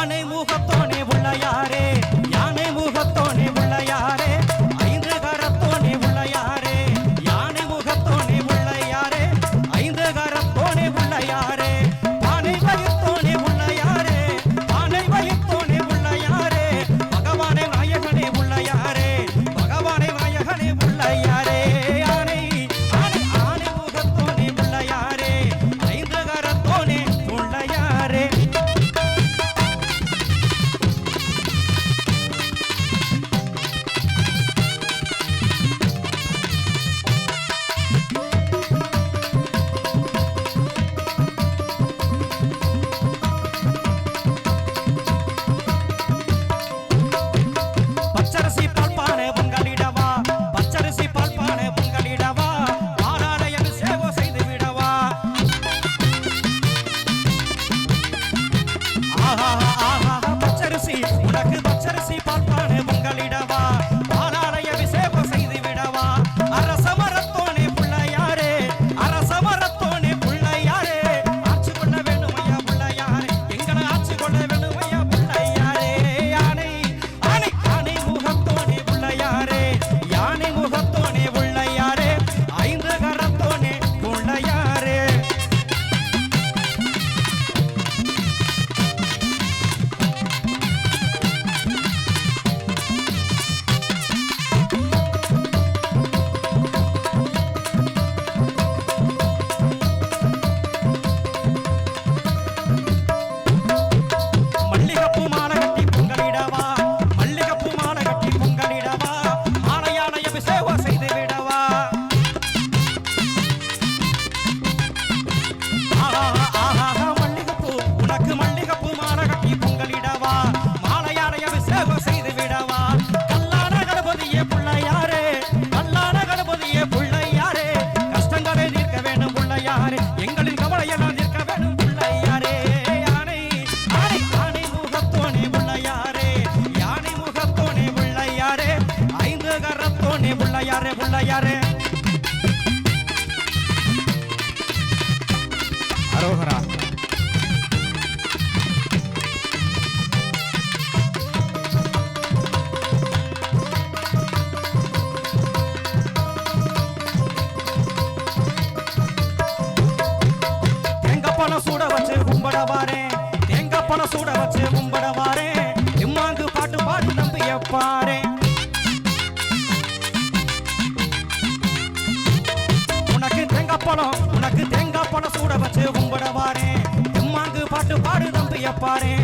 ஆனை முகத்தோனே புள்ளையாரே புள்ளையாரே அரோகரா. தேங்காய் பணம் சூட வச்சு கும்பட வாரேன். தேங்காய் பழம் சூட வச்சு கும்பட வாரேன். பழம். உனக்கு தேங்காய் பழம் சூட வச்சு கும்பட வாரேன். பாட்டு பாடு தம்பி பாரேன்